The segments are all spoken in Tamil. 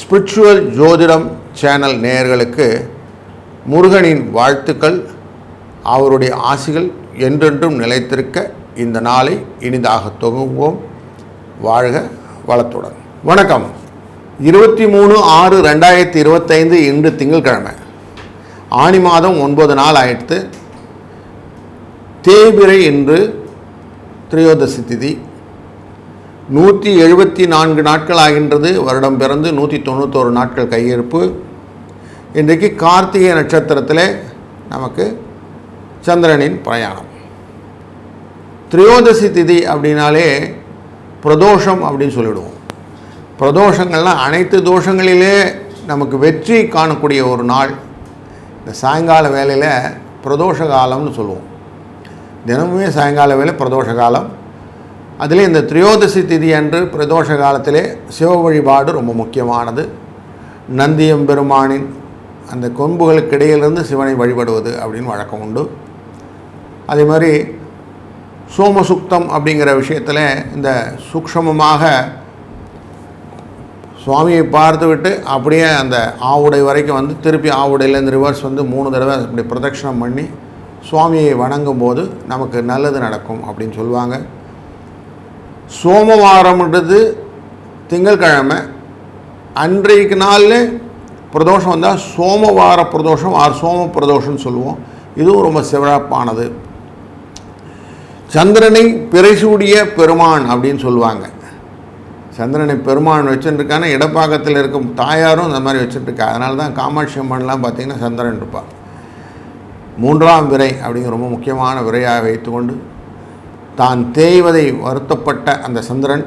ஸ்பிரிச்சுவல் ஜோதிடம் சேனல் நேயர்களுக்கு முருகனின் வாழ்த்துக்கள் அவருடைய ஆசிகள் என்றென்றும் நிலைத்திருக்க இந்த நாளை இனிதாக தொகுவோம் வாழ்க வளத்துடன். வணக்கம். இருபத்தி மூணு ஆறு ரெண்டாயிரத்தி இருபத்தைந்து இன்று திங்கட்கிழமை ஆனி மாதம் ஒன்பது நாள் ஆயிடுத்து தேபிரை இன்று திரையோதசி திதி. நூற்றி எழுபத்தி நான்கு நாட்கள் ஆகின்றது. வருடம் பிறந்து நூற்றி தொண்ணூத்தோரு நாட்கள் கையிருப்பு. இன்றைக்கு கார்த்திகை நட்சத்திரத்தில் நமக்கு சந்திரனின் பிரயாணம். திரையோதசி திதி அப்படின்னாலே பிரதோஷம் அப்படின்னு சொல்லிவிடுவோம் பிரதோஷங்கள்லாம் அனைத்து தோஷங்களிலே நமக்கு வெற்றி காணக்கூடிய ஒரு நாள். இந்த சாயங்கால வேலையில் பிரதோஷ காலம்னு சொல்லுவோம். தினமுமே சாயங்கால வேலை பிரதோஷ காலம். அதில் இந்த திரையோதசி திதி அன்று பிரதோஷ காலத்திலே சிவ வழிபாடு ரொம்ப முக்கியமானது. நந்தியம் பெருமானின் அந்த கொம்புகளுக்கு இடையிலிருந்து சிவனை வழிபடுவது அப்படின்னு வழக்கம் உண்டு. அதே மாதிரி சோமசுக்தம் அப்படிங்கிற விஷயத்தில் இந்த சூக்ஷமமாக சுவாமியை பார்த்துவிட்டு அப்படியே அந்த ஆவுடை வரைக்கும் வந்து திருப்பி ஆவுடையிலேருந்து ரிவர்ஸ் வந்து மூணு தடவை அப்படி பிரதட்சணம் பண்ணி சுவாமியை வணங்கும் போது நமக்கு நல்லது நடக்கும் அப்படின்னு சொல்லுவாங்க. சோமவாரம்ன்றது திங்கட்கிழமை அன்றைக்கு நாளில் பிரதோஷம் வந்தால் சோமவார பிரதோஷம் ஆர் சோம பிரதோஷம்னு சொல்லுவோம். இதுவும் ரொம்ப சிறப்பானது. சந்திரனை பிறைசூடிய பெருமான் அப்படின்னு சொல்லுவாங்க. சந்திரனை பெருமான் வச்சுட்டுருக்கான இடப்பாக்கத்தில் இருக்கும் தாயாரும் அந்த மாதிரி வச்சுட்டுருக்கா அதனால தான் காமாட்சி அம்மன்லாம் பார்த்திங்கன்னா சந்திரன் இருப்பாள் மூன்றாம் விரை அப்படிங்கிற ரொம்ப முக்கியமான விரையாக வைத்துக்கொண்டு தான் தேய்வதை வருத்தப்பட்ட அந்த சந்திரன்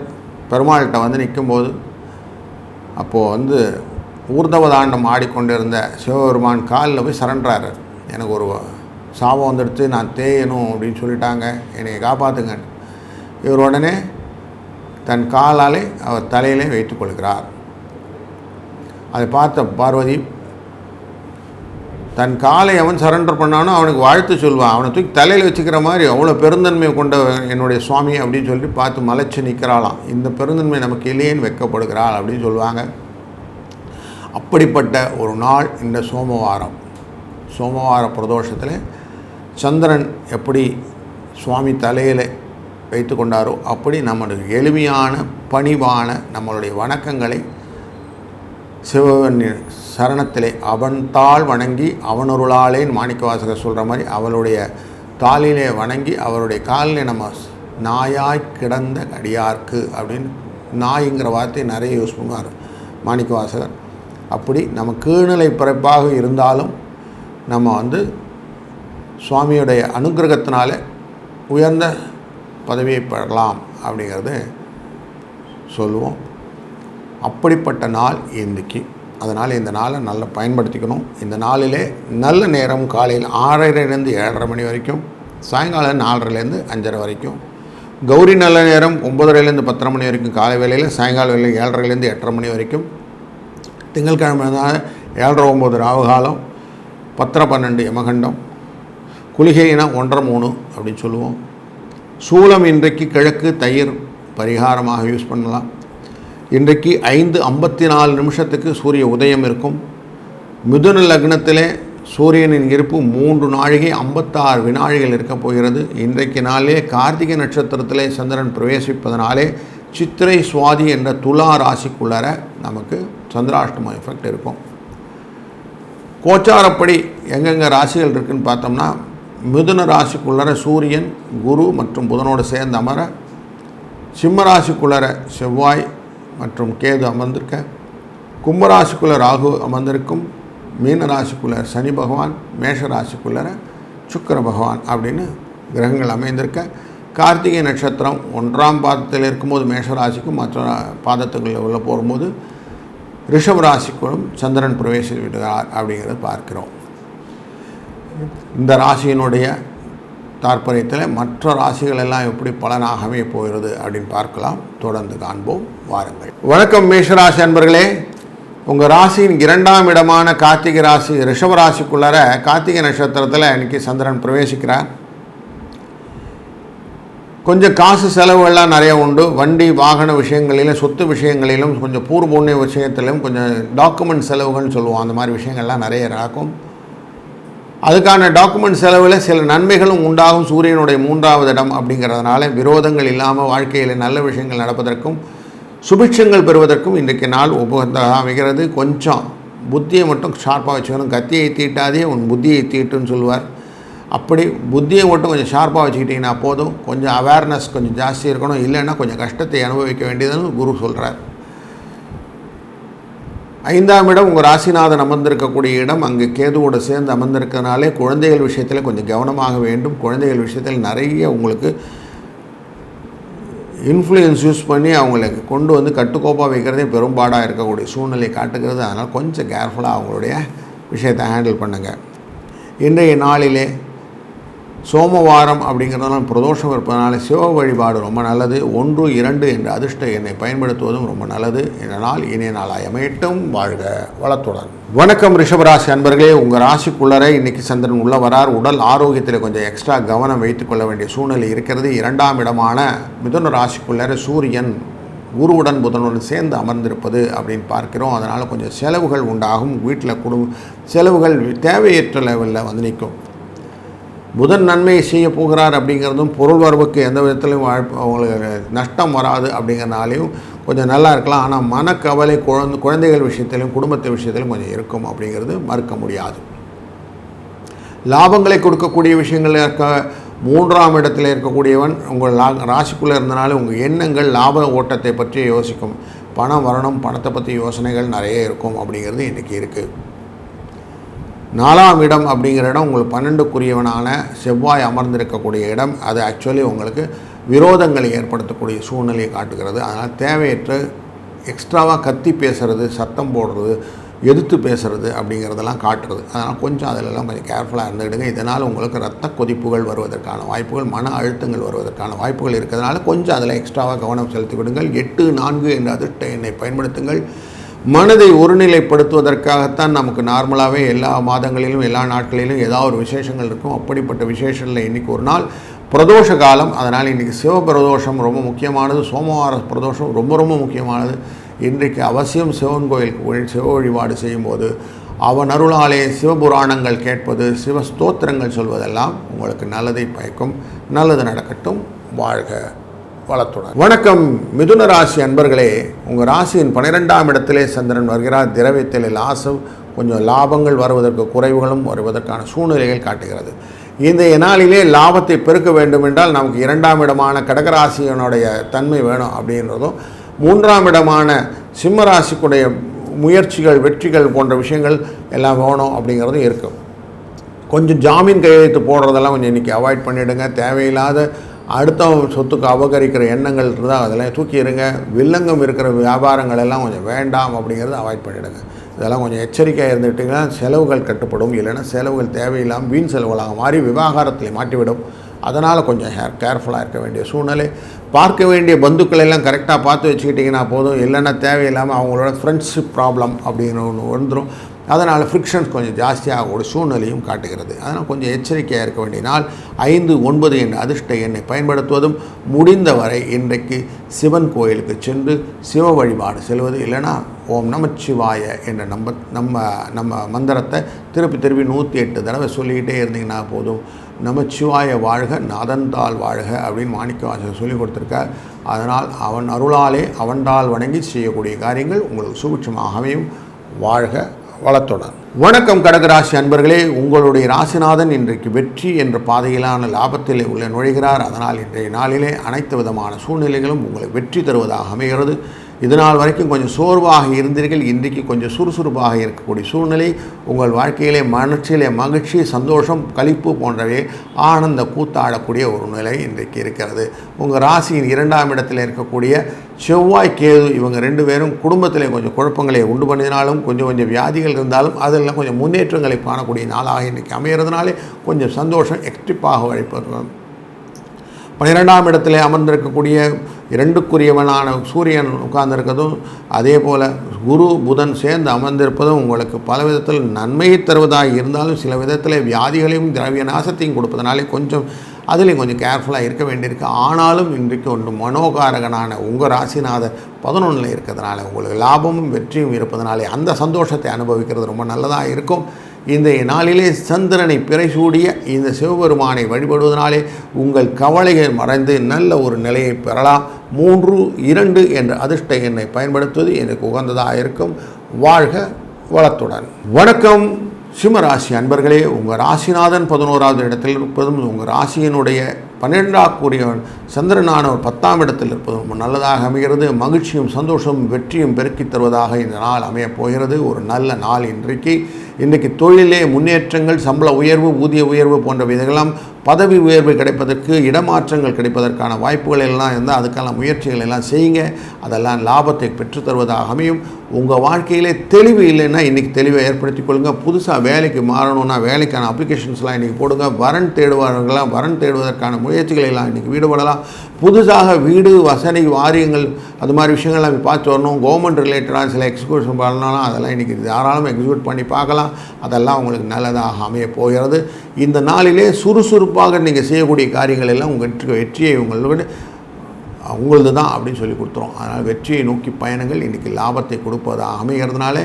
பெருமாள்கிட்ட வந்து நிற்கும்போது அப்போது வந்து ஊர்தவதாண்டம் ஆடிக்கொண்டிருந்த சிவபெருமான் காலில் போய் சரண்டாரு. எனக்கு ஒரு சாபம் வந்துடுத்து நான் தேயணும் அப்படின்னு சொல்லிட்டாங்க. என்னை காப்பாற்றுங்க இவர் உடனே தன் காலாலே அவர் தலையிலே வைத்துக் கொள்கிறார் அதை பார்த்த பார்வதி தன் காலை அவன் சரண்டர் பண்ணானோ அவனுக்கு வாழ்த்து சொல்வான். அவனை தூக்கி தலையில் வச்சுக்கிற மாதிரி அவ்வளோ பெருந்தன்மை கொண்ட என்னுடைய சுவாமி அப்படின்னு சொல்லி பார்த்து மலைச்சு நிற்கிறாளாம். இந்த பெருந்தன்மை நமக்கு இல்லையேன்னு வைக்கப்படுகிறாள் அப்படின்னு சொல்லுவாங்க. அப்படிப்பட்ட ஒரு நாள் இந்த சோமவாரம். சோமவார பிரதோஷத்தில் சந்திரன் எப்படி சுவாமி தலையில் வைத்து கொண்டாரோ அப்படி நம்மளுடைய எளிமையான பணிவான நம்மளுடைய வணக்கங்களை சிவன் சரணத்திலே அவன் தாள் வணங்கி அவனொருளாலே மாணிக்கவாசகர் சொல்கிற மாதிரி அவளுடைய தாளிலே வணங்கி அவருடைய காலில் நம்ம நாயாய் கிடந்த அடியார்க்கு அப்படின்னு நாய்ங்கிற வார்த்தையை நிறைய யூஸ் பண்ணுவார் மாணிக்கவாசகர். அப்படி நம்ம கீழ்நிலை பிறப்பாக இருந்தாலும் நம்ம வந்து சுவாமியுடைய அனுகிரகத்தினால உயர்ந்த பதவியை பெறலாம் அப்படிங்கிறது சொல்லுவோம். அப்படிப்பட்ட நாள் இன்றைக்கி. அதனால் இந்த நாளை நல்லா பயன்படுத்திக்கணும். இந்த நாளிலே நல்ல நேரம் காலையில் ஆறரைலேருந்து ஏழரை மணி வரைக்கும் சாயங்காலம் நாலரைலேருந்து அஞ்சரை வரைக்கும். கௌரி நல்ல நேரம் ஒம்பதரைலேருந்து பத்தரை மணி வரைக்கும் காலை வேலையில் சாயங்கால வேலையில் ஏழரைலேருந்து எட்டரை மணி வரைக்கும். திங்கட்கிழமை தான் ஏழரை ஒம்பது ராவுகாலம் பத்தரை பன்னெண்டு யமகண்டம் குளிகைனா ஒன்றரை மூணு அப்படின்னு சொல்லுவோம். சூளம் இன்றைக்கு கிழக்கு தயிர் பரிகாரமாக யூஸ் பண்ணலாம். இன்றைக்கு ஐந்து ஐம்பத்தி நாலு நிமிஷத்துக்கு சூரிய உதயம் இருக்கும். மிதுன லக்னத்திலே சூரியனின் இருப்பு மூன்று நாழிகை ஐம்பத்தாறு வினாழிகள் இருக்க போகிறது. இன்றைக்கு நாளே கார்த்திகை நட்சத்திரத்திலே சந்திரன் பிரவேசிப்பதனாலே சித்திரை சுவாதி என்ற துலா ராசிக்குள்ளார நமக்கு சந்திராஷ்டம எஃபெக்ட் இருக்கும். கோச்சாரப்படி எங்கெங்கே ராசிகள் இருக்குதுன்னு பார்த்தோம்னா மிதுன ராசிக்குள்ளார சூரியன் குரு மற்றும் புதனோடு சேர்ந்து அமர சிம்ம ராசிக்குள்ளார செவ்வாய் மற்றும் கேது அமர்ந்திருக்க கும்பராசிக்குள்ள ராகு அமர்ந்திருக்கும் மீன ராசிக்குள்ள சனி பகவான் மேஷ ராசிக்குள்ளர சுக்கர பகவான் அப்படின்னு கிரகங்கள் அமைந்திருக்க. கார்த்திகை நட்சத்திரம் ஒன்றாம் பாதத்தில் இருக்கும்போது மேஷ ராசிக்கும் மற்ற பாதத்துக்குள்ளே உள்ள போகும்போது ரிஷப ராசிக்குள்ளும் சந்திரன் பிரவேசித்து விடுகிறார் அப்படிங்கிறத பார்க்கிறோம். இந்த ராசியினுடைய தாற்பயத்தில் மற்ற ராசிகள் எல்லாம் எப்படி பலனாகவே போகிறது அப்படின்னு பார்க்கலாம். தொடர்ந்து காண்போம் வாருங்கள். வணக்கம் மேஷராசி அன்பர்களே. உங்கள் ராசியின் இரண்டாம் இடமான கார்த்திகை ராசி ரிஷப ராசிக்குள்ளார கார்த்திகை நட்சத்திரத்தில் இன்றைக்கி சந்திரன் பிரவேசிக்கிறார். கொஞ்சம் காசு செலவுகள்லாம் நிறைய உண்டு. வண்டி வாகன விஷயங்களிலும் சொத்து விஷயங்களிலும் கொஞ்சம் பூர்வ விஷயத்திலும் கொஞ்சம் டாக்குமெண்ட் செலவுகள்னு சொல்லுவோம். அந்த மாதிரி விஷயங்கள்லாம் நிறைய நடக்கும். அதுக்கான டாக்குமெண்ட் செலவில் சில நன்மைகளும் உண்டாகும் சூரியனுடைய மூன்றாவது இடம் அப்படிங்கிறதுனால விரோதங்கள் இல்லாமல் வாழ்க்கையில் நல்ல விஷயங்கள் நடப்பதற்கும் சுபிட்சங்கள் பெறுவதற்கும் இன்றைக்கு நாள் உபகந்தாக அமைகிறது. கொஞ்சம் புத்தியை மட்டும் ஷார்ப்பாக வச்சுக்கணும். கத்தியை தீட்டாதே உன் புத்தியை தீட்டுன்னு சொல்லுவார். அப்படி புத்தியை மட்டும் கொஞ்சம் ஷார்ப்பாக வச்சுக்கிட்டிங்கன்னா போதும். கொஞ்சம் அவேர்னஸ் கொஞ்சம் ஜாஸ்தி இருக்கணும். இல்லைன்னா கொஞ்சம் கஷ்டத்தை அனுபவிக்க வேண்டியதுன்னு குரு சொல்கிறார் ஐந்தாம் இடம் உங்கள் ராசிநாதன் அமர்ந்திருக்கக்கூடிய இடம். அங்கே கேதுவோடு சேர்ந்து அமர்ந்திருக்கிறதுனாலே குழந்தைகள் விஷயத்தில் கொஞ்சம் கவனமாக வேண்டும். குழந்தைகள் விஷயத்தில் நிறைய உங்களுக்கு இன்ஃப்ளூயன்ஸ் யூஸ் பண்ணி அவங்களுக்கு கொண்டு வந்து கட்டுக்கோப்பாக வைக்கிறதே பெரும்பாடாக இருக்கக்கூடிய சூழ்நிலை காட்டுகிறது. அதனால் கொஞ்சம் கேர்ஃபுல்லாக அவங்களுடைய விஷயத்தை ஹேண்டில் பண்ணுங்கள் இன்றைய நாளிலே சோமவாரம் அப்படிங்கிறதுனால பிரதோஷம் இருப்பதனால சிவ வழிபாடு ரொம்ப நல்லது. ஒன்று இரண்டு என்ற அதிர்ஷ்ட எண்ணை பயன்படுத்துவதும் ரொம்ப நல்லது. இந்த நாள் இனிய நாளாய் அமையட்டும். வாழ்க வளத்துடன். வணக்கம் ரிஷபராசி அன்பர்களே. உங்கள் ராசிக்குள்ளரே இன்னைக்கு சந்திரன் உள்ள வரார். உடல் ஆரோக்கியத்தில் கொஞ்சம் எக்ஸ்ட்ரா கவனம் வைத்துக்கொள்ள வேண்டிய சூழ்நிலை இருக்கிறது. இரண்டாம் இடமான மிதுன ராசிக்குள்ளரே சூரியன் குருவுடன் புதனுடன் சேர்ந்து அமர்ந்திருப்பது அப்படின்னு பார்க்கிறோம். அதனால் கொஞ்சம் செலவுகள் உண்டாகும். வீட்டில் குடும்ப செலவுகள் தேவையற்ற லெவலில் வந்து நிற்கும். புதன் நன்மையை செய்ய போகிறார் அப்படிங்கிறதும் பொருள் வரவுக்கு எந்த விதத்திலையும் அவங்களுக்கு நஷ்டம் வராது அப்படிங்கிறனாலையும் கொஞ்சம் நல்லா இருக்கலாம். ஆனால் மனக்கவலை குழந்தை குழந்தைகள் விஷயத்திலும் குடும்பத்து விஷயத்திலும் கொஞ்சம் இருக்கும் அப்படிங்கிறது மறுக்க முடியாது. லாபங்களை கொடுக்கக்கூடிய விஷயங்கள் இருக்க மூன்றாம் இடத்தில் இருக்கக்கூடியவன் உங்கள் லா ராசிக்குள்ளே இருந்தனால உங்கள் எண்ணங்கள் லாப ஓட்டத்தை பற்றி யோசிக்கும். பணம் வரணும் பணத்தை பற்றி யோசனைகள் நிறைய இருக்கும் அப்படிங்கிறது இன்றைக்கி இருக்குது நாலாம் இடம் அப்படிங்கிற இடம் உங்களுக்கு பன்னெண்டுக்குரியவனான செவ்வாய் அமர்ந்திருக்கக்கூடிய இடம். அது ஆக்சுவலி உங்களுக்கு விரோதங்களை ஏற்படுத்தக்கூடிய சூழ்நிலையை காட்டுகிறது. அதனால் தேவையற்ற எக்ஸ்ட்ராவாக கத்தி பேசுகிறது சத்தம் போடுறது எதிர்த்து பேசுகிறது அப்படிங்கிறதெல்லாம் காட்டுறது. அதனால் கொஞ்சம் அதிலெல்லாம் கொஞ்சம் கேர்ஃபுல்லாக இருந்துக்கிடுங்க. இதனால் உங்களுக்கு ரத்த கொதிப்புகள் வருவதற்கான வாய்ப்புகள் மன அழுத்தங்கள் வருவதற்கான வாய்ப்புகள் இருக்கிறதுனால கொஞ்சம் அதில் எக்ஸ்ட்ராவாக கவனம் செலுத்தி விடுங்கள் எட்டு நான்கு என்ற அதிர்ஷ்ட எண்ணை பயன்படுத்துங்கள். மனதை ஒருநிலைப்படுத்துவதற்காகத்தான் நமக்கு நார்மலாகவே எல்லா மாதங்களிலும் எல்லா நாட்களிலும் ஏதாவது ஒரு விசேஷங்கள் இருக்கும். அப்படிப்பட்ட விசேஷங்களில் இன்றைக்கி ஒரு நாள் பிரதோஷ காலம். அதனால் இன்றைக்கி சிவபிரதோஷம் ரொம்ப முக்கியமானது. சோமவார பிரதோஷம் ரொம்ப ரொம்ப முக்கியமானது. இன்றைக்கு அவசியம் சிவன் கோயிலுக்கு வழி- சிவ வழிபாடு செய்யும்போது அவன் அருளாலே சிவபுராணங்கள் கேட்பது சிவ ஸ்தோத்திரங்கள் சொல்வதெல்லாம் உங்களுக்கு நல்லதை பயக்கும் நல்லது நடக்கட்டும். வாழ்க. வளத்துடன். வணக்கம் மிதுன ராசி அன்பர்களே. உங்கள் ராசியின் பன்னிரெண்டாம் இடத்திலே சந்திரன் வருகிறார். திரவியத்தில் லாசம் கொஞ்சம் லாபங்கள் வருவதற்கு குறைவுகளும் வருவதற்கான சூழ்நிலைகள் காட்டுகிறது. இந்த நாளிலே லாபத்தை பெருக்க வேண்டும் என்றால் நமக்கு இரண்டாம் இடமான கடகராசியனுடைய தன்மை வேணும் அப்படின்றதும் மூன்றாம் இடமான சிம்ம ராசிக்குடைய முயற்சிகள் வெற்றிகள் போன்ற விஷயங்கள் எல்லாம் வேணும் அப்படிங்கிறதும் இருக்கும். கொஞ்சம் ஜாமீன் கையெழுத்து போடுறதெல்லாம் கொஞ்சம் இன்றைக்கி அவாய்ட் பண்ணிவிடுங்க தேவையில்லாத அடுத்தவங்க சொத்துக்கு அபகரிக்கிற எண்ணங்கள் இருந்தால் அதெல்லாம் தூக்கி இருங்க. வில்லங்கம் இருக்கிற வியாபாரங்கள் எல்லாம் கொஞ்சம் வேண்டாம் அப்படிங்கிறத அவாய்ட் பண்ணிவிடுங்க இதெல்லாம் கொஞ்சம் எச்சரிக்கையாக இருந்துட்டிங்கன்னா செலவுகள் கட்டுப்படும். இல்லைன்னா செலவுகள் தேவையில்லாமல் வீண் செலவுகளாக மாறி விவாகரத்தில் மாட்டிவிடும். அதனால் கொஞ்சம் ஹேர் கேர்ஃபுல்லாக இருக்க வேண்டிய சூழ்நிலை. பார்க்க வேண்டிய பந்துக்களை எல்லாம் கரெக்டாக பார்த்து வச்சுக்கிட்டிங்கன்னா போதும். இல்லைன்னா தேவையில்லாமல் அவங்களோட ஃப்ரெண்ட்ஷிப் ப்ராப்ளம் அப்படின்னு ஒன்று வந்துடும் அதனால் ஃப்ரிக்ஷன்ஸ் கொஞ்சம் ஜாஸ்தியாகக்கூடிய சூழ்நிலையும் காட்டுகிறது. அதனால் கொஞ்சம் எச்சரிக்கையாக இருக்க வேண்டிய நாள் ஐந்து ஒன்பது என்ற அதிர்ஷ்ட எண்ணை பயன்படுத்துவதும் முடிந்தவரை இன்றைக்கு சிவன் கோயிலுக்கு சென்று சிவ வழிபாடு செல்வது இல்லைன்னா ஓம் நமச்சிவாய என்ற நம்ம நம்ம நம்ம மந்திரத்தை திருப்பி திருப்பி நூற்றி எட்டு தடவை சொல்லிக்கிட்டே இருந்தீங்கன்னா போதும். நமச்சிவாய வாழ்க நாதந்தால் வாழ்க அப்படின்னு மாணிக்கவாசகர் சொல்லி கொடுத்துருக்கார். அதனால் அவன் அருளாலே அவன்தால் வணங்கி செய்யக்கூடிய காரியங்கள் உங்களுக்கு சுபிட்சமாக வாழ்க. வளத்துடன் வணக்கம் கடகராசி அன்பர்களே. உங்களுடைய ராசிநாதன் இன்றைக்கு வெற்றி என்ற பாதையிலான லாபத்திலே உள்ள நுழைகிறார். அதனால் இன்றைய நாளிலே அனைத்து விதமான சூழ்நிலைகளும் உங்களுக்கு வெற்றி தருவதாக அமைகிறது. இதனால் வரைக்கும் கொஞ்சம் சோர்வாக இருந்தீர்கள் இன்றைக்கு கொஞ்சம் சுறுசுறுப்பாக இருக்கக்கூடிய சூழ்நிலை உங்கள் வாழ்க்கையிலே மனச்சிலே மகிழ்ச்சி சந்தோஷம் களிப்பு போன்றவை ஆனந்த கூத்தாடக்கூடிய ஒரு நிலை இன்றைக்கு இருக்கிறது. உங்கள் ராசியின் இரண்டாம் இடத்தில் இருக்கக்கூடிய செவ்வாய் கேது இவங்க ரெண்டு பேரும் குடும்பத்தில் கொஞ்சம் குழப்பங்களை உண்டு பண்ணினாலும் கொஞ்சம் கொஞ்சம் வியாதிகள் இருந்தாலும் அதெல்லாம் கொஞ்சம் முன்னேற்றங்களை காணக்கூடிய நாளாக இன்றைக்கி அமைகிறதுனாலே கொஞ்சம் சந்தோஷம் எக்ஸ்ட்ரிப்பாக உழைப்பது பன்னிரெண்டாம் இடத்துல அமர்ந்திருக்கக்கூடிய இரண்டுக்குரியவனான சூரியன் உட்கார்ந்திருக்கிறதும் அதே போல் குரு புதன் சேர்ந்து அமர்ந்திருப்பதும் உங்களுக்கு பல விதத்தில் நன்மையை தருவதாக இருந்தாலும் சில விதத்தில் வியாதிகளையும் திரவிய நாசத்தையும் கொடுப்பதனாலே கொஞ்சம் அதுலேயும் கொஞ்சம் கேர்ஃபுல்லாக இருக்க வேண்டியிருக்கு. ஆனாலும் இன்றைக்கு ஒன்று மனோகாரகனான உங்கள் ராசிநாதர் பதினொன்றில் இருக்கிறதுனால உங்களுக்கு லாபமும் வெற்றியும் இருப்பதனாலே அந்த சந்தோஷத்தை அனுபவிக்கிறது ரொம்ப நல்லதாக இருக்கும். இன்றைய நாளிலே சந்திரனை பிறைசூடிய இந்த சிவபெருமானை வழிபடுவதனாலே உங்கள் கவலைகள் மறைந்து நல்ல ஒரு நிலையை பெறலாம். மூன்று இரண்டு என்ற அதிர்ஷ்ட எண்ணை பயன்படுத்துவது எனக்கு உகந்ததாக இருக்கும். வாழ்க வளத்துடன். வணக்கம். சிம்மராசி அன்பர்களே உங்கள் ராசிநாதன் பதினோராவது இடத்தில் இருப்பதும் உங்கள் ராசியினுடைய பன்னிரெண்டாம் கூடியவன் சந்திரனானவர் பத்தாம் இடத்தில் இருப்பது ரொம்ப நல்லதாக அமைகிறது. மகிழ்ச்சியும் சந்தோஷமும் வெற்றியும் பெருக்கித் தருவதாக இந்த நாள் அமையப் போகிறது. ஒரு நல்ல நாள் இன்றைக்கு. இன்றைக்கு தொழிலே முன்னேற்றங்கள் சம்பள உயர்வு ஊதிய உயர்வு போன்ற விதங்களாம் பதவி உயர்வு கிடைப்பதற்கு இடமாற்றங்கள் கிடைப்பதற்கான வாய்ப்புகள் எல்லாம் இருந்தால் அதுக்கான முயற்சிகள் எல்லாம் செய்யுங்க. அதெல்லாம் லாபத்தை பெற்றுத்தருவதாக அமையும். உங்கள் வாழ்க்கையிலே தெளிவு இல்லைன்னா இன்றைக்கி தெளிவை ஏற்படுத்திக் கொள்ளுங்கள் புதுசாக வேலைக்கு மாறணும்னா வேலைக்கான அப்ளிகேஷன்ஸ்லாம் இன்றைக்கி போடுங்க. வரன் தேடுவார்களாம் வரன் தேடுவதற்கான முயற்சிகளை எல்லாம் இன்றைக்கி ஈடுபடலாம் புதுசாக வீடு வசதி வாரியங்கள் அது மாதிரி விஷயங்கள்லாம் போய் பார்த்து வரணும். கவர்மெண்ட் ரிலேட்டடாக சில எக்ஸிக்யூஷன் பண்ணலாம். அதெல்லாம் இன்றைக்கி தாராளமாக எக்ஸிக்யூட் பண்ணி பார்க்கலாம். அதெல்லாம் உங்களுக்கு நல்லதாக அமைய போகிறது. இந்த நாளிலே சுறுசுறுப்பாக நீங்கள் செய்யக்கூடிய காரியங்கள் எல்லாம் உங்கள் வெற்றியை உங்களோட உங்களது தான் அப்படின்னு சொல்லி கொடுத்துரும். அதனால் வெற்றியை நோக்கி பயணங்கள் இன்றைக்கி லாபத்தை கொடுப்பதாக அமைகிறதுனால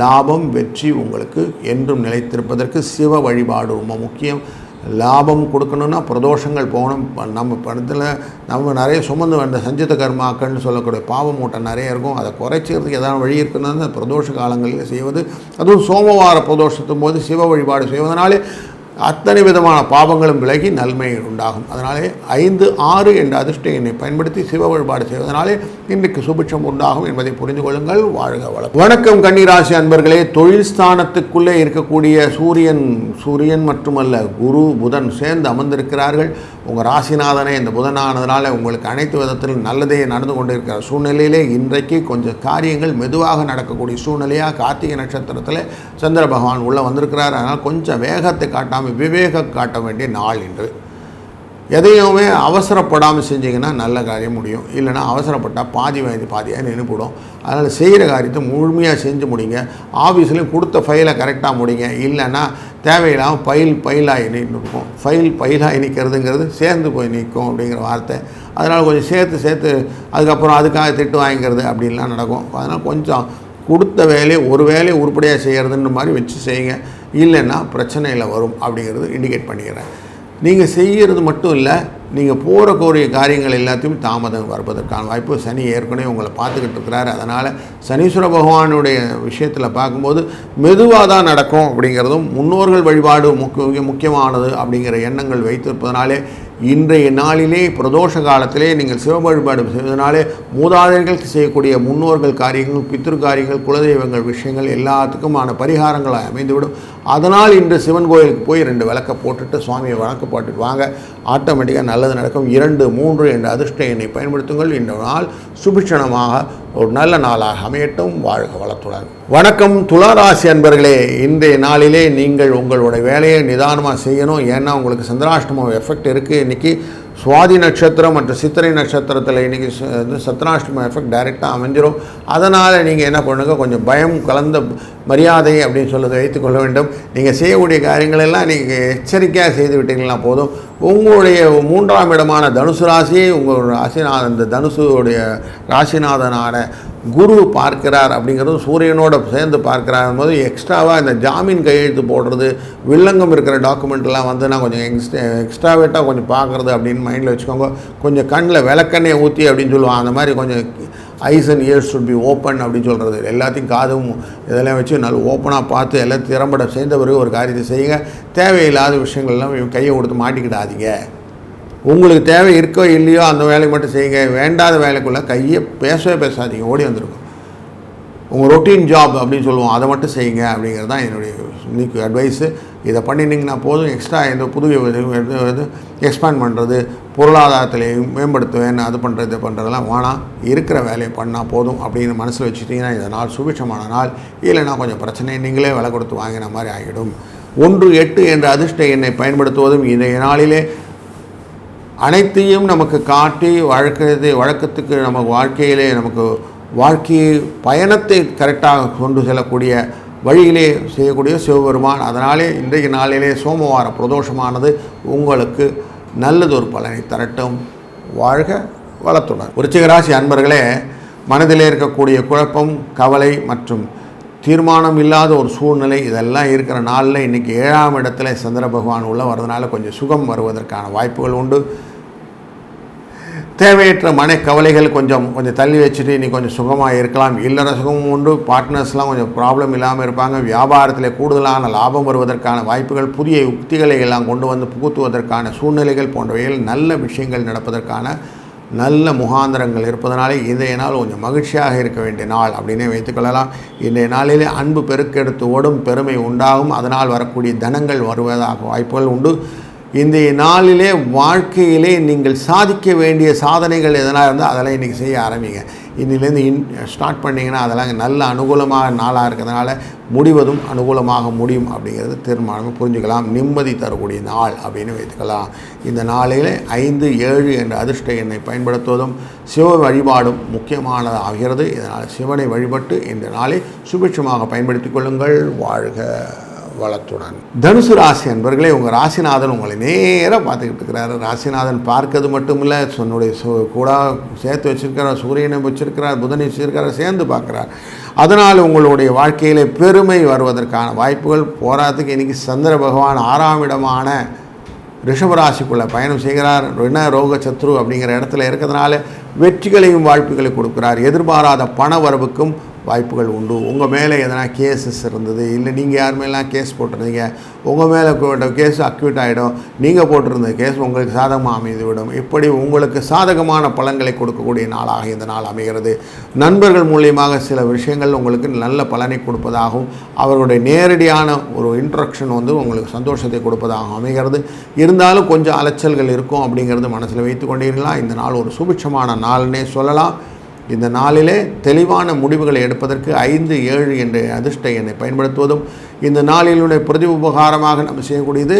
லாபம் வெற்றி உங்களுக்கு என்றும் நிலைத்திருப்பதற்கு சிவ வழிபாடு ரொம்ப முக்கியம். லாபம் கொடுக்கணுன்னா பிரதோஷங்கள் போகணும். ப- நம்ம பணத்தில் நம்ம நிறைய சுமந்து வந்த சஞ்சித கர்மாக்கள்னு சொல்லக்கூடிய பாவ மூட்டை நிறைய இருக்கும். அதை குறைச்சிக்கிறதுக்கு எதாவது வழி இருக்குன்னா அந்த பிரதோஷ காலங்களில் செய்வது. அதுவும் சோமவார பிரதோஷத்தும் போது சிவ வழிபாடு செய்வதனாலே அத்தனை விதமான பாவங்களும் விலகி நன்மை உண்டாகும். அதனாலே ஐந்து ஆறு என்ற அதிர்ஷ்ட எண்ணை பயன்படுத்தி சிவ வழிபாடு செய்வதனாலே இன்றைக்கு சுபிட்சம் உண்டாகும் என்பதை புரிந்து கொள்ளுங்கள். வாழ்க வளம். வணக்கம் கன்னிராசி அன்பர்களே. தொழில் ஸ்தானத்துக்குள்ளே இருக்கக்கூடிய சூரியன் சூரியன் மட்டுமல்ல குரு புதன் சேர்ந்து அமர்ந்திருக்கிறார்கள். உங்கள் ராசிநாதனே இந்த புதனானதுனால உங்களுக்கு அனைத்து விதத்திலும் நல்லதே நடந்து கொண்டிருக்கிற சூழ்நிலையிலே இன்றைக்கு கொஞ்சம் காரியங்கள் மெதுவாக நடக்கக்கூடிய சூழ்நிலையாக கார்த்திகை நட்சத்திரத்தில் சந்திர பகவான் உள்ளே வந்திருக்கிறார். அதனால் கொஞ்சம் வேகத்தை காட்டாமல் விவேகம் காட்ட வேண்டிய நாள் இன்று. எதையுமே அவசரப்படாமல் செஞ்சிங்கன்னா நல்ல காரியம் முடியும். இல்லைன்னா அவசரப்பட்டால் பாதி வயது பாதியாக நின்றுபடும் அதனால் செய்கிற காரியத்தை முழுமையாக செஞ்சு முடிங்க. ஆஃபீஸ்லேயும் கொடுத்த ஃபைலை கரெக்டாக முடிங்க. இல்லைன்னா தேவையில்லாமல் பயில் பயிலாகி நிற்கும் ஃபைல் பயிலாகி நிற்கிறதுங்கிறது சேர்ந்து போய் நிற்கும் அப்படிங்கிற வார்த்தை. அதனால் கொஞ்சம் சேர்த்து சேர்த்து அதுக்கப்புறம் அதுக்காக திட்டு வாங்கிக்கிறது அப்படின்லாம் நடக்கும். அதனால் கொஞ்சம் கொடுத்த வேலையை ஒரு வேலையை உருப்படியாக செய்கிறதுன்ற மாதிரி வச்சு செய்யுங்க. இல்லைன்னா பிரச்சனையில் வரும் அப்படிங்கிறது இண்டிகேட் பண்ணிக்கிறேன். நீங்கள் செய்கிறது மட்டும் இல்லை நீங்கள் போகக்கூடிய காரியங்கள் எல்லாத்தையும் தாமதம் வருவதற்கான வாய்ப்பு சனி ஏற்கனவே உங்களை பார்த்துக்கிட்டு இருக்கிறாரு. அதனால் சனீஸ்வர பகவானுடைய விஷயத்தில் பார்க்கும்போது மெதுவாக தான் நடக்கும் அப்படிங்கிறதும் முன்னோர்கள் வழிபாடு முக்கிய முக்கியமானது அப்படிங்கிற எண்ணங்கள் வைத்திருப்பதனாலே இன்றைய நாளிலே பிரதோஷ காலத்திலே நீங்கள் சிவ வழிபாடு செய்வதனாலே மூதாதையர்கள் செய்யக்கூடிய முன்னோர்கள் காரியங்கள் பித்திரு காரியங்கள் குலதெய்வங்கள் விஷயங்கள் எல்லாத்துக்குமான பரிகாரங்களாக அமைந்துவிடும். அதனால் இன்று சிவன் கோயிலுக்கு போய் ரெண்டு விளக்க போட்டுட்டு சுவாமியை வணக்க போட்டுட்டு வாங்க. ஆட்டோமேட்டிக்காக நல்லது நடக்கும். இரண்டு மூன்று என்ற அதிர்ஷ்ட எண்ணை பயன்படுத்துங்கள். இந்த நாள் சுபிட்சணமாக ஒரு நல்ல நாளாக அமையட்டும். வாழ்க வளத்துடன். வணக்கம் துளாராசி அன்பர்களே. இன்றைய நாளிலே நீங்கள் உங்களுடைய வேலையை நிதானமாக செய்யணும். ஏன்னா உங்களுக்கு சந்திராஷ்டமம் எஃபெக்ட் இருக்குது இன்றைக்கி சுவாதி நட்சத்திரம் மற்றும் சித்திரை நட்சத்திரத்தில் இன்றைக்கி வந்து சத்ராஷ்டம எஃபெக்ட் டைரெக்டாக அமைஞ்சிரும். அதனால் நீங்கள் என்ன பண்ணுங்க? கொஞ்சம் பயம் கலந்த மரியாதை அப்படின்னு சொல்லி வைத்துக்கொள்ள வேண்டும். நீங்கள் செய்யக்கூடிய காரியங்களெல்லாம் நீங்கள் எச்சரிக்கையாக செய்து விட்டீங்கன்னா போதும். உங்களுடைய மூன்றாம் இடமான தனுசு ராசியை உங்கள் ராசிநாதன் இந்த தனுசுடைய ராசிநாதனான குரு பார்க்கிறார் அப்படிங்கிறதும் சூரியனோட சேர்ந்து பார்க்கிறார் போது எக்ஸ்ட்ராவாக இந்த ஜாமீன் கையெழுத்து போடுறது வில்லங்கம் இருக்கிற டாக்குமெண்ட்லாம் வந்து நான் கொஞ்சம் எக்ஸ்ட்ரா எக்ஸ்ட்ராவேட்டாக கொஞ்சம் பார்க்குறது அப்படின்னு மைண்டில் வச்சுக்கோங்க. கொஞ்சம் கண்ணில் விளக்கெண்ணெயை ஊற்றி அப்படின்னு சொல்லுவாங்க. அந்த மாதிரி கொஞ்சம் eyes and ears should be open அப்படின்னு சொல்கிறது எல்லாத்தையும் காதும் இதெல்லாம் வச்சு நல்லா ஓப்பனாக பார்த்து எல்லாம் திறம்பட சேர்ந்த பிறகு ஒரு காரியத்தை செய்யுங்க. தேவையில்லாத விஷயங்கள்லாம் கையை கொடுத்து மாட்டிக்கிடாதீங்க. உங்களுக்கு தேவை இருக்கோ இல்லையோ அந்த வேலையை மட்டும் செய்யுங்க. வேண்டாத வேலைக்குள்ளே கையை பேசவே பேசாதீங்க. ஓடி வந்துருக்கும் உங்கள் ரொட்டீன் ஜாப் அப்படின்னு சொல்லுவோம். அதை மட்டும் செய்யுங்க அப்படிங்கிறது தான் என்னுடைய இன்னைக்கு அட்வைஸு இதை பண்ணினீங்கன்னா போதும் எக்ஸ்ட்ரா எந்த புது இது எக்ஸ்பேண்ட் பண்ணுறது பொருளாதாரத்திலையும் மேம்படுத்துவேன் அது பண்ணுறது இது பண்ணுறதெல்லாம் வேணாம். இருக்கிற வேலையை பண்ணால் போதும் அப்படின்னு மனசில் வச்சுட்டிங்கன்னா இந்த நாள் சுபிட்சமான நாள். இல்லைன்னா கொஞ்சம் பிரச்சனை நீங்களே விலை கொடுத்து வாங்கின மாதிரி ஆகிடும். ஒன்று எட்டு என்ற அதிர்ஷ்ட எண்ணை பயன்படுத்துவதும் இன்றைய நாளிலே அனைத்தையும் நமக்கு காட்டி வழக்கத்தை வழக்கத்துக்கு நமக்கு வாழ்க்கையிலே நமக்கு வாழ்க்கையை பயணத்தை கரெக்டாக கொண்டு செல்லக்கூடிய வழியிலே செய்யக்கூடிய சிவபெருமான். அதனாலே இன்றைய நாளிலே சோமவார பிரதோஷமானது உங்களுக்கு நல்லதொரு பலனை தரட்டும். வாழ்க வளத்துடன். விருச்சிகராசி அன்பர்களே மனதிலே இருக்கக்கூடிய குழப்பம் கவலை மற்றும் தீர்மானம் இல்லாத ஒரு சூழ்நிலை இதெல்லாம் இருக்கிற நாளில் இன்றைக்கி ஏழாம் இடத்துல சந்திர பகவான் உள்ள வரதுனால கொஞ்சம் சுகம் வருவதற்கான வாய்ப்புகள் உண்டு. தேவையற்ற மன கவலைகள் கொஞ்சம் கொஞ்சம் தள்ளி வச்சுட்டு நீ கொஞ்சம் சுகமாக இருக்கலாம். இல்லற சுகமும் உண்டு. பார்ட்னர்ஸ்லாம் கொஞ்சம் ப்ராப்ளம் இல்லாமல் இருப்பாங்க. வியாபாரத்தில் கூடுதலான லாபம் வருவதற்கான வாய்ப்புகள் புதிய யுக்திகளை எல்லாம் கொண்டு வந்து புகுத்துவதற்கான சூழ்நிலைகள் போன்றவைகள் நல்ல விஷயங்கள் நடப்பதற்கான நல்ல முகாந்திரங்கள் இருப்பதனாலே இன்றைய நாள் கொஞ்சம் மகிழ்ச்சியாக இருக்க வேண்டிய நாள் அப்படின்னே வைத்துக்கொள்ளலாம் இன்றைய நாளிலே அன்பு பெருக்கெடுத்து ஓடும் பெருமை உண்டாகும். அதனால் வரக்கூடிய தனங்கள் வருவதாக வாய்ப்புகள் உண்டு. இன்றைய நாளிலே வாழ்க்கையிலே நீங்கள் சாதிக்க வேண்டிய சாதனைகள் எதனா இருந்தால் அதெல்லாம் இன்றைக்கி செய்ய ஆரம்பிங்க. இன்னிலேருந்து இன் ஸ்டார்ட் பண்ணிங்கன்னா அதெல்லாம் நல்ல அனுகூலமாக நாளாக இருக்கிறதுனால முடிவதும் அனுகூலமாக முடியும் அப்படிங்கிறது தீர்மானம் புரிஞ்சுக்கலாம். நிம்மதி தரக்கூடிய நாள் அப்படின்னு வைத்துக்கலாம். இந்த நாளில் ஐந்து ஏழு என்ற அதிர்ஷ்ட எண்ணை பயன்படுத்துவதும் சிவ வழிபாடும் முக்கியமானது ஆகிறது இதனால் சிவனை வழிபட்டு இந்த நாளை சுபிட்சமாக பயன்படுத்திக் கொள்ளுங்கள். வாழ்க. வளத்துடன். தனுசு ராசி அன்பர்களே உங்கள் ராசிநாதன் உங்களை நேராக பார்த்துக்கிட்டு இருக்கிறாரு. ராசிநாதன் பார்க்கறது மட்டும் இல்லை தன்னுடைய சு கூட சேர்த்து வச்சிருக்கிறார் சூரியனை வச்சிருக்கிறார் புதனை வச்சிருக்கிறார் சேர்ந்து பார்க்குறார். அதனால் உங்களுடைய வாழ்க்கையிலே பெருமை வருவதற்கான வாய்ப்புகள் போராட்டத்துக்கு இன்றைக்கி சந்திர பகவான் ஆறாம் இடமான ரிஷபராசிக்குள்ளே பயணம் செய்கிறார். ரிண ரோக சத்ரு அப்படிங்கிற இடத்துல இருக்கிறதுனால வெற்றிகளையும் வாழ்ப்புகளை கொடுக்கிறார். எதிர்பாராத பண வரவுக்கும் வாய்ப்புகள் உண்டு. உங்கள் மேலே எதனா கேசஸ் இருந்தது இல்லை நீங்கள் யார் மேலாம் கேஸ் போட்டிருந்தீங்க உங்கள் மேலே கேஸ் அக்யூட் ஆகிடும் நீங்கள் போட்டிருந்த கேஸ் உங்களுக்கு சாதகமாக அமைந்து விடும். இப்படி உங்களுக்கு சாதகமான பலன்களை கொடுக்கக்கூடிய நாளாக இந்த நாள் அமைகிறது. நண்பர்கள் மூலியமாக சில விஷயங்கள் உங்களுக்கு நல்ல பலனை கொடுப்பதாகவும் அவர்களுடைய நேரடியான ஒரு இன்ட்ரக்ஷன் வந்து உங்களுக்கு சந்தோஷத்தை கொடுப்பதாகவும் அமைகிறது. இருந்தாலும் கொஞ்சம் அலைச்சல்கள் இருக்கும் அப்படிங்கிறது மனசில் வைத்து கொண்டீர்களா? இந்த நாள் ஒரு சுபிட்சமான நாள்னே சொல்லலாம். இந்த நாளிலே தெளிவான முடிவுகளை எடுப்பதற்கு ஐந்து ஏழு என்ற அதிர்ஷ்ட எண்ணை பயன்படுத்துவதும் இந்த நாளிலுடைய பிரதி உபகாரமாக நம்ம செய்யக்கூடியது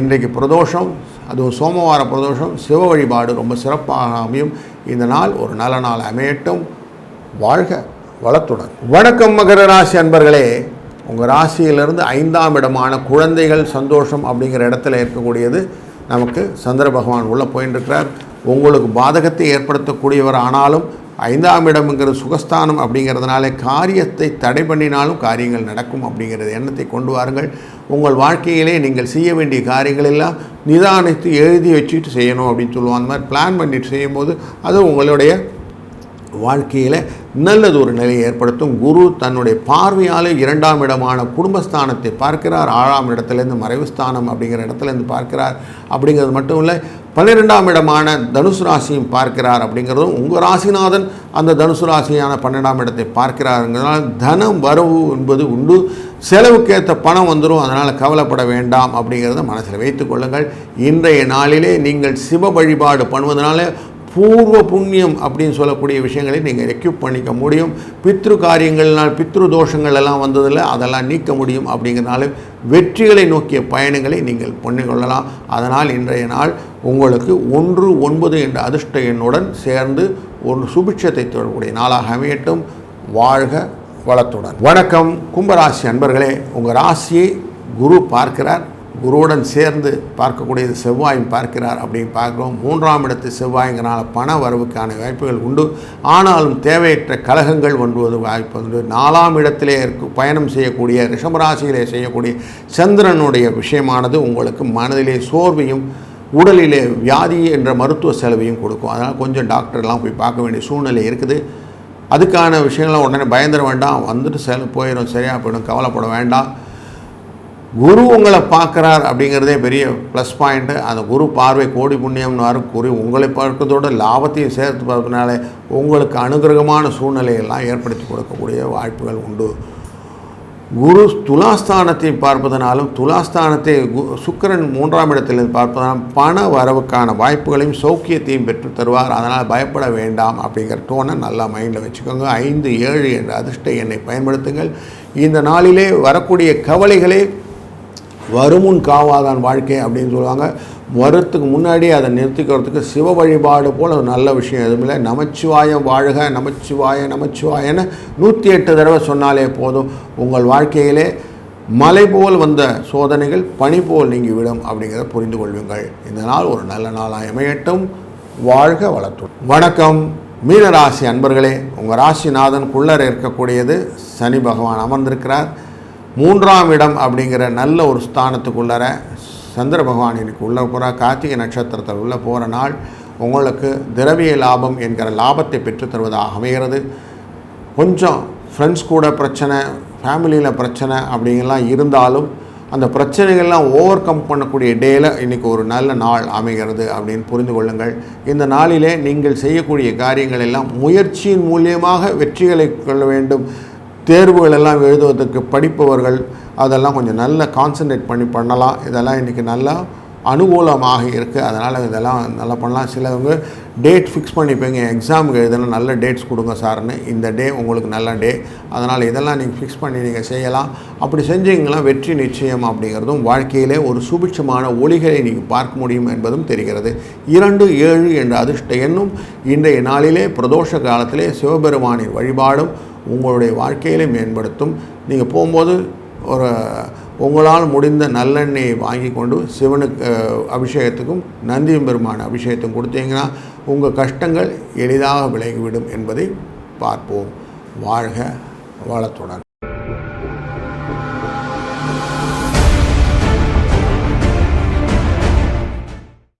இன்றைக்கு பிரதோஷம் அதுவும் சோமவார பிரதோஷம் சிவ வழிபாடு ரொம்ப சிறப்பாக அமையும். இந்த நாள் ஒரு நல்ல நாள் அமையட்டும். வாழ்க வளத்துடன். வணக்கம் மகர ராசி அன்பர்களே. உங்கள் ராசியிலிருந்து ஐந்தாம் இடமான குழந்தைகள் சந்தோஷம் அப்படிங்கிற இடத்துல இருக்கக்கூடியது நமக்கு சந்திர பகவான் உள்ளே போயின்னு இருக்கிறார் உங்களுக்கு பாதகத்தை ஏற்படுத்தக்கூடியவர் ஆனாலும் ஐந்தாம் இடம்ங்கிற சுகஸ்தானம் அப்படிங்கிறதுனால காரியத்தை தடை பண்ணினாலும் காரியங்கள் நடக்கும் அப்படிங்கிறது எண்ணத்தை கொண்டு வாருங்கள். உங்கள் வாழ்க்கையிலே நீங்கள் செய்ய வேண்டிய காரியங்கள் எல்லாம் நிதானித்து எழுதி வச்சுட்டு செய்யணும் அப்படின்னு சொல்லுவோம். அந்த மாதிரி பிளான் பண்ணிட்டு செய்யும்போது அது உங்களுடைய வாழ்க்கையில் நல்லது ஒரு நிலையை ஏற்படுத்தும். குரு தன்னுடைய பார்வையால் இரண்டாம் இடமான குடும்பஸ்தானத்தை பார்க்கிறார். ஆறாம் இடத்துலேருந்து மறைவு ஸ்தானம் அப்படிங்கிற இடத்துலேருந்து பார்க்கிறார். அப்படிங்கிறது மட்டும் இல்லை பன்னிரெண்டாம் இடமான தனுசு ராசியும் பார்க்கிறார் அப்படிங்கிறதும் உங்கள் ராசிநாதன் அந்த தனுசு ராசியான பன்னெண்டாம் இடத்தை பார்க்கிறாருங்கிறதுனால தனம் வரவு என்பது உண்டு. செலவுக்கேற்ற பணம் வந்துடும் அதனால் கவலைப்பட வேண்டாம் அப்படிங்கிறத மனசில் வைத்துக்கொள்ளுங்கள் இன்றைய நாளிலே நீங்கள் சிவ வழிபாடு பண்ணுவதனால பூர்வ புண்ணியம் அப்படின்னு சொல்லக்கூடிய விஷயங்களை நீங்கள் எக்யூப் பண்ணிக்க முடியும். பித்ரு காரியங்கள்னால் பித்ரு தோஷங்கள் எல்லாம் வந்ததில் அதெல்லாம் நீக்க முடியும் அப்படிங்கிறனால வெற்றிகளை நோக்கிய பயணங்களை நீங்கள் பண்ணிக்கொள்ளலாம் அதனால் இன்றைய நாள் உங்களுக்கு ஒன்று ஒன்பது என்ற அதிர்ஷ்ட எண்ணுடன் சேர்ந்து ஒரு சுபிட்சத்தை தொடரக்கூடிய நாளாக அமையட்டும். வாழ்க வளத்துடன். வணக்கம். கும்பராசி அன்பர்களே உங்கள் ராசியை குரு பார்க்கிறார். குருவுடன் சேர்ந்து பார்க்கக்கூடியது செவ்வாயும் பார்க்கிறார் அப்படின்னு பார்க்குறோம். மூன்றாம் இடத்து செவ்வாய்ங்கிறனால பண வரவுக்கான வாய்ப்புகள் உண்டு. ஆனாலும் தேவையற்ற கலகங்கள் ஒன்றுவது வாய்ப்பு உண்டு. நாலாம் இடத்திலே இருக்கு பயணம் செய்யக்கூடிய ரிஷபராசியிலே செய்யக்கூடிய சந்திரனுடைய விஷயமானது உங்களுக்கு மனதிலே சோர்வையும் உடலிலே வியாதி என்ற மருத்துவ செலவையும் கொடுக்கும். அதனால் கொஞ்சம் டாக்டர்லாம் போய் பார்க்க வேண்டிய சூழ்நிலை இருக்குது. அதுக்கான விஷயங்கள்லாம் உடனே பயந்துட வேண்டாம். வந்துட்டு செல போயிடும் சரியாக போயிடும் கவலைப்பட வேண்டாம். குரு உங்களை பார்க்குறார் அப்படிங்கிறதே பெரிய ப்ளஸ் பாயிண்ட்டு அந்த குரு பார்வை கோடி புண்ணியம்னு வரும். குரு உங்களை பார்க்கறதோட லாபத்தையும் சேர்த்து பார்க்கறதுனால உங்களுக்கு அனுகிரகமான சூழ்நிலையெல்லாம் ஏற்படுத்தி கொடுக்கக்கூடிய வாய்ப்புகள் உண்டு. குரு துலாஸ்தானத்தை பார்ப்பதனாலும் துலாஸ்தானத்தை கு- சுக்கிரன் மூன்றாம் இடத்தில் பார்ப்பதனாலும் பண வரவுக்கான வாய்ப்புகளையும் சௌக்கியத்தையும் பெற்று தருவார். அதனால் பயப்பட வேண்டாம் அப்படிங்கிற டோனை நல்லா மைண்டில் வச்சுக்கோங்க. ஐந்து ஏழு என்ற அதிர்ஷ்ட எண்ணை பயன்படுத்துங்கள். இந்த நாளிலே வரக்கூடிய கவலைகளை வருமுன் காவாதான் வாழ்க்கை அப்படின்னு சொல்லுவாங்க. வரத்துக்கு முன்னாடி அதை நிறுத்திக்கிறதுக்கு சிவ வழிபாடு போல் ஒரு நல்ல விஷயம் எதுவும் இல்லை. நமச்சிவாயம் வாழ்க நமச்சிவாய நமச்சிவாயன்னு நூற்றி எட்டு தடவை சொன்னாலே போதும். உங்கள் வாழ்க்கையிலே மலை போல் வந்த சோதனைகள் பனி போல் நீங்கிவிடும் அப்படிங்கிறத புரிந்து கொள்வீங்கள் இந்த நாள் ஒரு நல்ல நாளாக அமையட்டும். வாழ்க வளத்துடன் வணக்கம். மீனராசி அன்பர்களே உங்கள் ராசிநாதன் குள்ளர் இருக்கக்கூடியது சனி பகவான் அமர்ந்திருக்கிறார். மூன்றாம் இடம் அப்படிங்கிற நல்ல ஒரு ஸ்தானத்துக்குள்ளார சந்திர பகவான் இன்னைக்கு உள்ள போகிற கார்த்திகை நட்சத்திரத்தில் உள்ள போகிற நாள் உங்களுக்கு திரவிய லாபம் என்கிற லாபத்தை பெற்றுத் தருவதாக அமைகிறது. கொஞ்சம் ஃப்ரெண்ட்ஸ் கூட பிரச்சனை ஃபேமிலியில் பிரச்சனை அப்படிங்கலாம் இருந்தாலும் அந்த பிரச்சனைகள்லாம் ஓவர் கம் பண்ணக்கூடிய டேயில் இன்றைக்கி ஒரு நல்ல நாள் அமைகிறது அப்படின்னு புரிந்து கொள்ளுங்கள். இந்த நாளிலே நீங்கள் செய்யக்கூடிய காரியங்கள் எல்லாம் முயற்சியின் மூலியமாக வெற்றிகளை கொள்ள வேண்டும். தேர்வுகள் எல்லாம் எழுதுவதற்கு படிப்பவர்கள் அதெல்லாம் கொஞ்சம் நல்லா கான்சன்ட்ரேட் பண்ணி பண்ணலாம். இதெல்லாம் இன்றைக்கி நல்லா அனுகூலமாக இருக்குது அதனால் இதெல்லாம் நல்லா பண்ணலாம். சிலவங்க டேட் ஃபிக்ஸ் பண்ணிப்பீங்க எக்ஸாமுக்கு எழுதணும் நல்ல டேட்ஸ் கொடுங்க சார்னு இந்த டே உங்களுக்கு நல்ல டே அதனால் இதெல்லாம் நீங்கள் ஃபிக்ஸ் பண்ணி நீங்கள் செய்யலாம். அப்படி செஞ்சீங்கன்னா வெற்றி நிச்சயம் அப்படிங்கிறதும் வாழ்க்கையிலே ஒரு சுபிட்சமான ஒளிகளை நீங்கள் பார்க்க முடியும் என்பதும் தெரிகிறது. இரண்டு ஏழு என்ற அதிர்ஷ்ட எண்ணும் இன்றைய நாளிலே பிரதோஷ காலத்திலே சிவபெருமானின் வழிபாடும் உங்களுடைய வாழ்க்கையிலே மேம்படுத்தும். நீங்கள் போகும்போது ஒரு உங்களால் முடிந்த நல்லெண்ணெயை வாங்கி கொண்டு சிவனுக்கு அபிஷேகத்துக்கும் நந்தி பெருமான அபிஷேகத்துக்கும் கொடுத்தீங்கன்னா உங்கள் கஷ்டங்கள் எளிதாக விலகிவிடும் என்பதை பார்ப்போம். வாழ்க வளத்துடன்.